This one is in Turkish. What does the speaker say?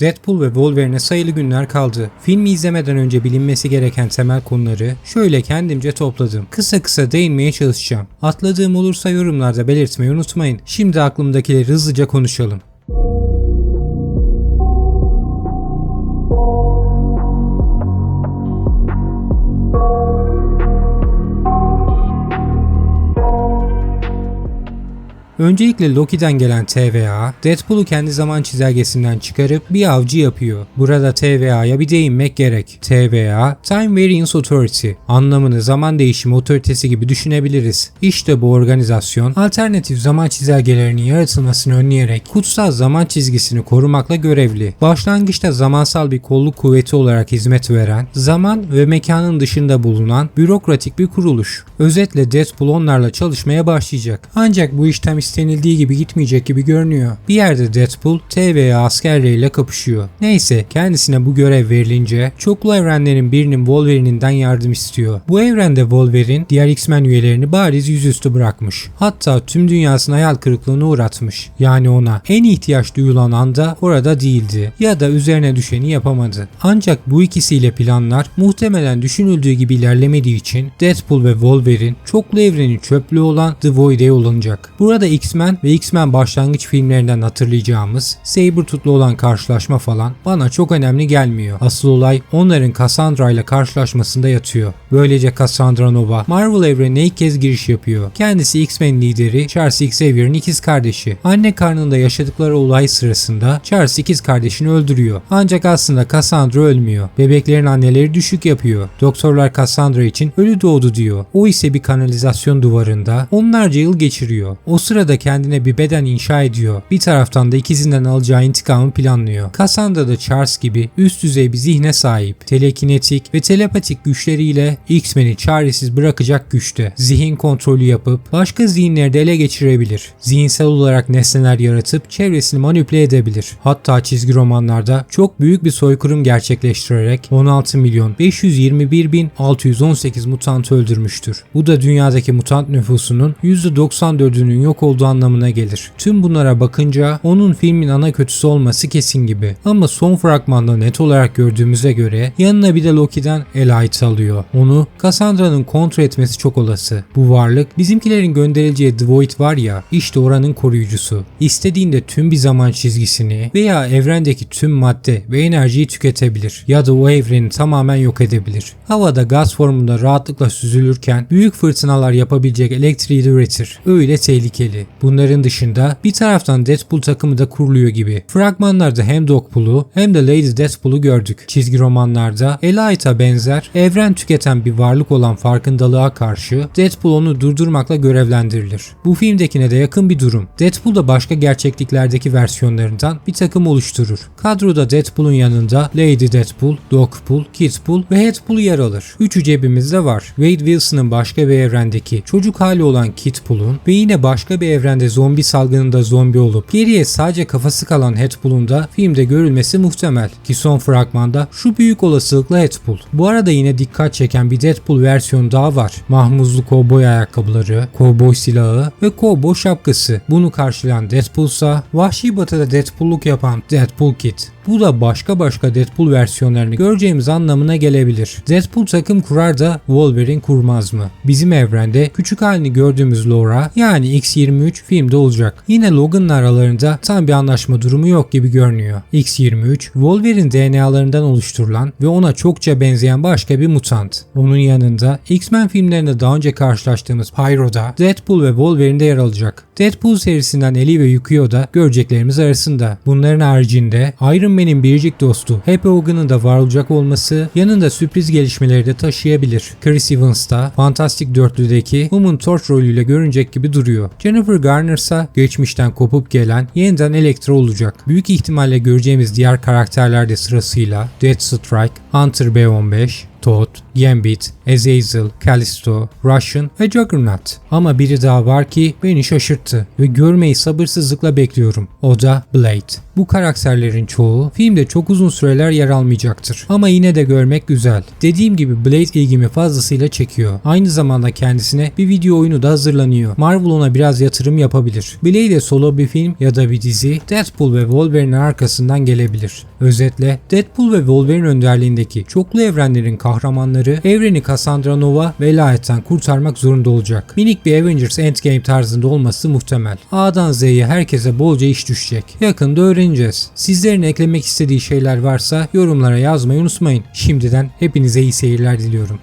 Deadpool ve Wolverine'e sayılı günler kaldı. Filmi izlemeden önce bilinmesi gereken temel konuları şöyle kendimce topladım. Kısa kısa değinmeye çalışacağım. Atladığım olursa yorumlarda belirtmeyi unutmayın. Şimdi aklımdakileri hızlıca konuşalım. Öncelikle Loki'den gelen TVA, Deadpool'u kendi zaman çizelgesinden çıkarıp bir avcı yapıyor. Burada TVA'ya bir değinmek gerek. TVA, Time Variance Authority, anlamını zaman değişimi otoritesi gibi düşünebiliriz. İşte bu organizasyon, alternatif zaman çizelgelerinin yaratılmasını önleyerek kutsal zaman çizgisini korumakla görevli. Başlangıçta zamansal bir kolluk kuvveti olarak hizmet veren, zaman ve mekanın dışında bulunan bürokratik bir kuruluş. Özetle Deadpool onlarla çalışmaya başlayacak. Ancak bu işlem istenildiği gibi gitmeyecek gibi görünüyor. Bir yerde Deadpool TVA askerleriyle kapışıyor. Neyse kendisine bu görev verilince çoklu evrenlerin birinin Wolverine'inden yardım istiyor. Bu evrende Wolverine diğer X-Men üyelerini bariz yüzüstü bırakmış. Hatta tüm dünyasını hayal kırıklığına uğratmış. Yani ona en ihtiyaç duyulan anda orada değildi ya da üzerine düşeni yapamadı. Ancak bu ikisiyle planlar muhtemelen düşünüldüğü gibi ilerlemediği için Deadpool ve Wolverine çoklu evrenin çöplüğü olan The Void'e yollanacak. Burada X-Men ve X-Men başlangıç filmlerinden hatırlayacağımız Sabretooth'la olan karşılaşma falan bana çok önemli gelmiyor. Asıl olay onların Cassandra ile karşılaşmasında yatıyor. Böylece Cassandra Nova Marvel evrenine ilk kez giriş yapıyor. Kendisi X-Men lideri Charles Xavier'in ikiz kardeşi. Anne karnında yaşadıkları olay sırasında Charles ikiz kardeşini öldürüyor. Ancak aslında Cassandra ölmüyor. Bebeklerin anneleri düşük yapıyor. Doktorlar Cassandra için ölü doğdu diyor. O ise bir kanalizasyon duvarında onlarca yıl geçiriyor. O sırada kendine bir beden inşa ediyor. Bir taraftan da ikizinden alacağı intikamı planlıyor. Cassandra da Charles gibi üst düzey bir zihne sahip. Telekinetik ve telepatik güçleriyle X-Men'i çaresiz bırakacak güçte. Zihin kontrolü yapıp başka zihinleri de ele geçirebilir. Zihinsel olarak nesneler yaratıp çevresini manipüle edebilir. Hatta çizgi romanlarda çok büyük bir soykırım gerçekleştirerek 16 milyon 521 bin 618 mutant öldürmüştür. Bu da dünyadaki mutant nüfusunun %94'ünün yok olduğu anlamına gelir. Tüm bunlara bakınca onun filmin ana kötüsü olması kesin gibi. Ama son fragmanda net olarak gördüğümüze göre yanına bir de Loki'den Elite alıyor. Onu Cassandra'nın kontrol etmesi çok olası. Bu varlık bizimkilerin gönderileceği The Void var ya işte oranın koruyucusu. İstediğinde tüm bir zaman çizgisini veya evrendeki tüm madde ve enerjiyi tüketebilir ya da o evreni tamamen yok edebilir. Havada gaz formunda rahatlıkla süzülürken büyük fırtınalar yapabilecek elektriği de üretir. Öyle tehlikeli. Bunların dışında bir taraftan Deadpool takımı da kuruluyor gibi. Fragmanlarda hem Dogpool'u hem de Lady Deathpool'u gördük. Çizgi romanlarda Elite'a benzer evren tüketen bir varlık olan farkındalığa karşı Deadpool onu durdurmakla görevlendirilir. Bu filmdekine de yakın bir durum. Deadpool da başka gerçekliklerdeki versiyonlarından bir takım oluşturur. Kadroda Deadpool'un yanında Lady Deadpool, Dogpool, Kidpool ve Headpool yer alır. Üçü cebimizde var. Wade Wilson'ın başka bir evrendeki çocuk hali olan Kidpool'un ve yine başka bir evrende zombi salgınında zombi olup geriye sadece kafası kalan Headpool'un da filmde görülmesi muhtemel. Ki son fragmanda şu büyük olasılıkla Headpool. Bu arada yine dikkat çeken bir Deadpool versiyonu daha var. Mahmuzlu kovboy ayakkabıları, kovboy silahı ve kovboy şapkası. Bunu karşılayan Deadpool ise vahşi batıda Deadpool'luk yapan Deadpool Kid. Bu da başka başka Deadpool versiyonlarını göreceğimiz anlamına gelebilir. Deadpool takım kurar da Wolverine kurmaz mı? Bizim evrende küçük halini gördüğümüz Laura yani X23 filmde olacak. Yine Logan'la aralarında tam bir anlaşma durumu yok gibi görünüyor. X23 Wolverine DNA'larından oluşturulan ve ona çokça benzeyen başka bir mutant. Onun yanında X-Men filmlerinde daha önce karşılaştığımız Pyro'da Deadpool ve Wolverine'de yer alacak. Deadpool serisinden Ellie ve Yukio da göreceklerimiz arasında. Bunların haricinde Iron Man'in biricik dostu Happy Hogan'ın da var olacak olması yanında sürpriz gelişmeleri de taşıyabilir. Chris Evans da Fantastic Dörtlü'deki Human Torch rolüyle görünecek gibi duruyor. Jennifer Garner ise geçmişten kopup gelen yeniden Elektra olacak. Büyük ihtimalle göreceğimiz diğer karakterler de sırasıyla Deathstrike, Hunter B15, Todd, Gambit, Azazel, Callisto, Russian ve Juggernaut. Ama biri daha var ki beni şaşırttı ve görmeyi sabırsızlıkla bekliyorum. O da Blade. Bu karakterlerin çoğu filmde çok uzun süreler yer almayacaktır. Ama yine de görmek güzel. Dediğim gibi Blade ilgimi fazlasıyla çekiyor. Aynı zamanda kendisine bir video oyunu da hazırlanıyor. Marvel ona biraz yatırım yapabilir. Blade'e solo bir film ya da bir dizi Deadpool ve Wolverine'in arkasından gelebilir. Özetle Deadpool ve Wolverine önderliğindeki çoklu evrenlerin kahramanları evreni Cassandra Nova velayetten kurtarmak zorunda olacak. Minik bir Avengers Endgame tarzında olması muhtemel. A'dan Z'ye herkese bolca iş düşecek. Yakında öğreneceğiz. Sizlerin eklemek istediği şeyler varsa yorumlara yazmayı unutmayın. Şimdiden hepinize iyi seyirler diliyorum.